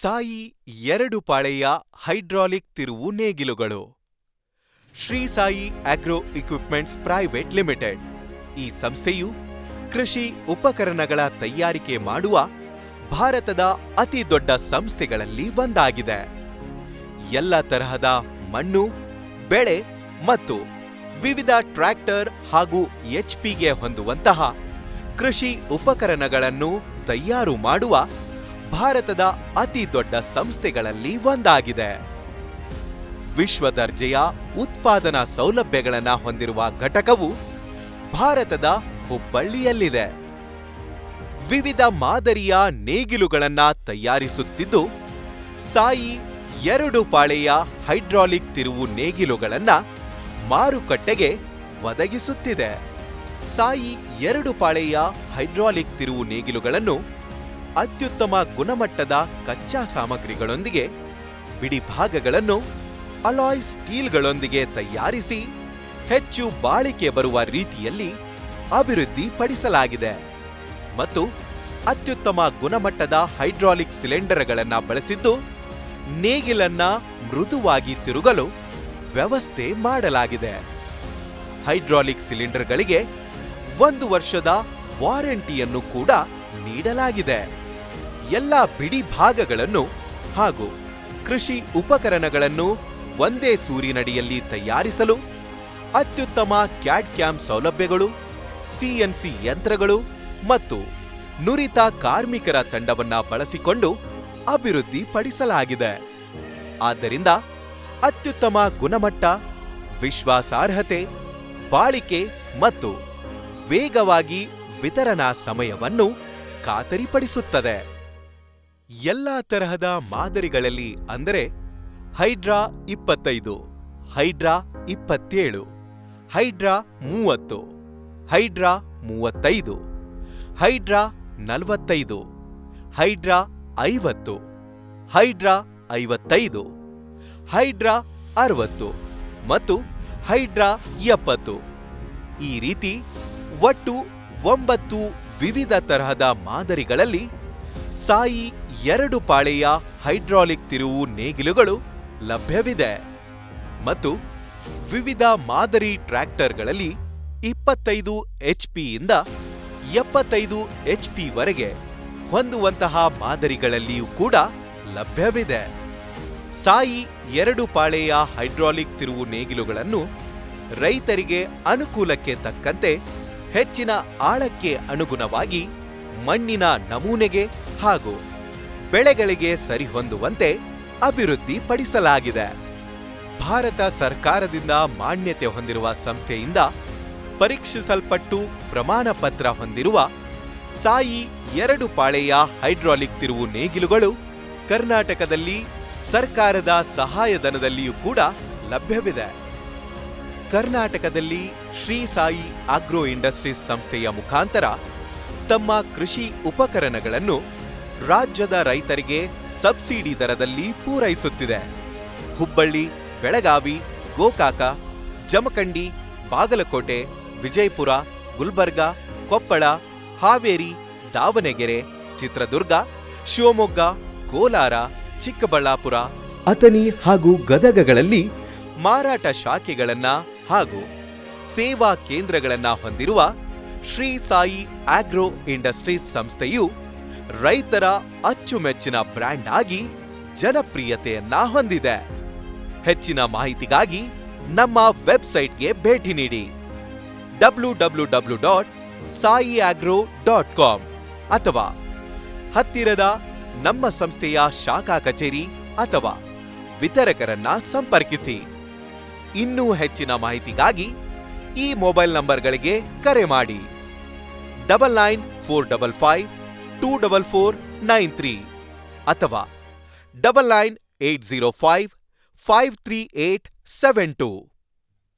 ಸಾಯಿ ಎರಡು ಪಾಳೆಯ ಹೈಡ್ರಾಲಿಕ್ ತಿರುವು ನೇಗಿಲುಗಳು. Shri Sai agro equipments private limited. ಈ ಸಂಸ್ಥೆಯು ಕೃಷಿ ಉಪಕರಣಗಳ ತಯಾರಿಕೆ ಮಾಡುವ ಭಾರತದ ಅತಿ ದೊಡ್ಡ ಸಂಸ್ಥೆಗಳಲ್ಲಿ ಒಂದಾಗಿದೆ. ಎಲ್ಲ ತರಹದ ಮಣ್ಣು, ಬೆಳೆ ಮತ್ತು ವಿವಿಧ ಟ್ರ್ಯಾಕ್ಟರ್ ಹಾಗೂ ಎಚ್ಪಿಗೆ ಹೊಂದುವಂತಹ ಕೃಷಿ ಉಪಕರಣಗಳನ್ನು ತಯಾರು ಮಾಡುವ ಭಾರತದ ಅತಿ ದೊಡ್ಡ ಸಂಸ್ಥೆಗಳಲ್ಲಿ ಒಂದಾಗಿದೆ. ವಿಶ್ವ ದರ್ಜೆಯ ಉತ್ಪಾದನಾ ಸೌಲಭ್ಯಗಳನ್ನು ಹೊಂದಿರುವ ಘಟಕವು ಭಾರತದ ಹುಬ್ಬಳ್ಳಿಯಲ್ಲಿದೆ. ವಿವಿಧ ಮಾದರಿಯ ನೇಗಿಲುಗಳನ್ನು ತಯಾರಿಸುತ್ತಿದ್ದು, ಸಾಯಿ ಎರಡು ಪಾಳೆಯ ಹೈಡ್ರಾಲಿಕ್ ತಿರುವು ನೇಗಿಲುಗಳನ್ನು ಮಾರುಕಟ್ಟೆಗೆ ಒದಗಿಸುತ್ತಿದೆ. ಸಾಯಿ ಎರಡು ಪಾಳೆಯ ಹೈಡ್ರಾಲಿಕ್ ತಿರುವು ನೇಗಿಲುಗಳನ್ನು ಅತ್ಯುತ್ತಮ ಗುಣಮಟ್ಟದ ಕಚ್ಚಾ ಸಾಮಗ್ರಿಗಳೊಂದಿಗೆ ಬಿಡಿ ಭಾಗಗಳನ್ನು, ಅಲಾಯ್ ಸ್ಟೀಲ್ಗಳೊಂದಿಗೆ ತಯಾರಿಸಿ ಹೆಚ್ಚು ಬಾಳಿಕೆ ಬರುವ ರೀತಿಯಲ್ಲಿ ಅಭಿವೃದ್ಧಿಪಡಿಸಲಾಗಿದೆ. ಮತ್ತು ಅತ್ಯುತ್ತಮ ಗುಣಮಟ್ಟದ ಹೈಡ್ರಾಲಿಕ್ ಸಿಲಿಂಡರ್ಗಳನ್ನು ಬಳಸಿದ್ದು ನೇಗಿಲನ್ನ ಮೃದುವಾಗಿ ತಿರುಗಲು ವ್ಯವಸ್ಥೆ ಮಾಡಲಾಗಿದೆ. ಹೈಡ್ರಾಲಿಕ್ ಸಿಲಿಂಡರ್ಗಳಿಗೆ ಒಂದು ವರ್ಷದ ವಾರಂಟಿಯನ್ನು ಕೂಡ ನೀಡಲಾಗಿದೆ. ಎಲ್ಲ ಬಿಡಿ ಭಾಗಗಳನ್ನು ಹಾಗೂ ಕೃಷಿ ಉಪಕರಣಗಳನ್ನು ಒಂದೇ ಸೂರಿನಡಿಯಲ್ಲಿ ತಯಾರಿಸಲು ಅತ್ಯುತ್ತಮ ಕ್ಯಾಡ್ ಕ್ಯಾಮ್ ಸೌಲಭ್ಯಗಳು ಸಿಎನ್ಸಿ ಯಂತ್ರಗಳು ಮತ್ತು ನುರಿತ ಕಾರ್ಮಿಕರ ತಂಡವನ್ನ ಬಳಸಿಕೊಂಡು ಅಭಿವೃದ್ಧಿಪಡಿಸಲಾಗಿದೆ ಆದ್ದರಿಂದ ಅತ್ಯುತ್ತಮ ಗುಣಮಟ್ಟ, ವಿಶ್ವಾಸಾರ್ಹತೆ, ಬಾಳಿಕೆ ಮತ್ತು ವೇಗವಾಗಿ ವಿತರಣಾ ಸಮಯವನ್ನು ಖಾತರಿಪಡಿಸುತ್ತದೆ. ಎಲ್ಲಾ ತರಹದ ಮಾದರಿಗಳಲ್ಲಿ ಅಂದರೆ ಹೈಡ್ರಾ ಇಪ್ಪತ್ತೈದು, ಹೈಡ್ರಾ ಇಪ್ಪತ್ತೇಳು, ಹೈಡ್ರಾ ಮೂವತ್ತು, ಹೈಡ್ರಾ ಮೂವತ್ತೈದು, ಹೈಡ್ರಾ ನಲವತ್ತೈದು, ಹೈಡ್ರಾ ಐವತ್ತು, ಹೈಡ್ರಾ ಐವತ್ತೈದು, ಹೈಡ್ರಾ ಅರವತ್ತು ಮತ್ತು ಹೈಡ್ರಾ ಎಪ್ಪತ್ತು. ಈ ರೀತಿ ಒಟ್ಟು ಒಂಬತ್ತು ವಿವಿಧ ತರಹದ ಮಾದರಿಗಳಲ್ಲಿ ಸಾಯಿ ಎರಡು ಪಾಳೆಯ ಹೈಡ್ರಾಲಿಕ್ ತಿರುವು ನೇಗಿಲುಗಳು ಲಭ್ಯವಿದೆ. ಮತ್ತು ವಿವಿಧ ಮಾದರಿ ಟ್ರ್ಯಾಕ್ಟರ್ಗಳಲ್ಲಿ ಇಪ್ಪತ್ತೈದು ಎಚ್ ಪಿಯಿಂದ ಎಪ್ಪತ್ತೈದು ಎಚ್ ವರೆಗೆ ಹೊಂದುವಂತಹ ಮಾದರಿಗಳಲ್ಲಿಯೂ ಕೂಡ ಲಭ್ಯವಿದೆ. ಸಾಯಿ ಎರಡು ಪಾಳೆಯ ಹೈಡ್ರಾಲಿಕ್ ತಿರುವು ನೇಗಿಲುಗಳನ್ನು ರೈತರಿಗೆ ಅನುಕೂಲಕ್ಕೆ ತಕ್ಕಂತೆ ಹೆಚ್ಚಿನ ಆಳಕ್ಕೆ ಅನುಗುಣವಾಗಿ ಮಣ್ಣಿನ ನಮೂನೆಗೆ ಹಾಗೂ ಬೆಳೆಗಳಿಗೆ ಸರಿಹೊಂದುವಂತೆ ಅಭಿವೃದ್ಧಿಪಡಿಸಲಾಗಿದೆ. ಭಾರತ ಸರ್ಕಾರದಿಂದ ಮಾನ್ಯತೆ ಹೊಂದಿರುವ ಸಂಸ್ಥೆಯಿಂದ ಪರೀಕ್ಷಿಸಲ್ಪಟ್ಟು ಪ್ರಮಾಣ ಪತ್ರ ಹೊಂದಿರುವ ಸಾಯಿ ಎರಡು ಪಾಳೆಯ ಹೈಡ್ರಾಲಿಕ್ ತಿರುವು ನೇಗಿಲುಗಳು ಕರ್ನಾಟಕದಲ್ಲಿ ಸರ್ಕಾರದ ಸಹಾಯಧನದಲ್ಲಿಯೂ ಕೂಡ ಲಭ್ಯವಿದೆ. ಕರ್ನಾಟಕದಲ್ಲಿ ಶ್ರೀ ಸಾಯಿ ಆಗ್ರೋ ಇಂಡಸ್ಟ್ರೀಸ್ ಸಂಸ್ಥೆಯ ಮುಖಾಂತರ ತಮ್ಮ ಕೃಷಿ ಉಪಕರಣಗಳನ್ನು ರಾಜ್ಯದ ರೈತರಿಗೆ ಸಬ್ಸಿಡಿ ದರದಲ್ಲಿ ಪೂರೈಸುತ್ತಿದೆ. ಹುಬ್ಬಳ್ಳಿ, ಬೆಳಗಾವಿ, ಗೋಕಾಕ, ಜಮಖಂಡಿ, ಬಾಗಲಕೋಟೆ, ವಿಜಯಪುರ, ಗುಲ್ಬರ್ಗ, ಕೊಪ್ಪಳ, ಹಾವೇರಿ, ದಾವಣಗೆರೆ, ಚಿತ್ರದುರ್ಗ, ಶಿವಮೊಗ್ಗ, ಕೋಲಾರ, ಚಿಕ್ಕಬಳ್ಳಾಪುರ ಅಥಣಿ ಹಾಗೂ ಗದಗಗಳಲ್ಲಿ ಮಾರಾಟ ಶಾಖೆಗಳನ್ನ ಹಾಗೂ ಸೇವಾ ಕೇಂದ್ರಗಳನ್ನ ಹೊಂದಿರುವ ಶ್ರೀ ಸಾಯಿ ಆಗ್ರೋ ಇಂಡಸ್ಟ್ರೀಸ್ ಸಂಸ್ಥೆಯು ರೈತರ ಅಚ್ಚುಮೆಚ್ಚಿನ ಬ್ರ್ಯಾಂಡ್ ಆಗಿ ಜನಪ್ರಿಯತೆಯನ್ನ ಹೊಂದಿದೆ. ಹೆಚ್ಚಿನ ಮಾಹಿತಿಗಾಗಿ ನಮ್ಮ ವೆಬ್ಸೈಟ್ಗೆ ಭೇಟಿ ನೀಡಿ. W W W dot Sai agro dot com ಅಥವಾ ಹತ್ತಿರದ ನಮ್ಮ ಸಂಸ್ಥೆಯ ಶಾಖಾ ಕಚೇರಿ ಅಥವಾ ವಿತರಕರನ್ನ ಸಂಪರ್ಕಿಸಿ. ಇನ್ನೂ ಹೆಚ್ಚಿನ ಮಾಹಿತಿಗಾಗಿ ಈ ಮೊಬೈಲ್ ನಂಬರ್ಗಳಿಗೆ ಕರೆ ಮಾಡಿ. Double nine four double five two double four nine three ಅಥವಾ double nine eight zero five five three eight seven two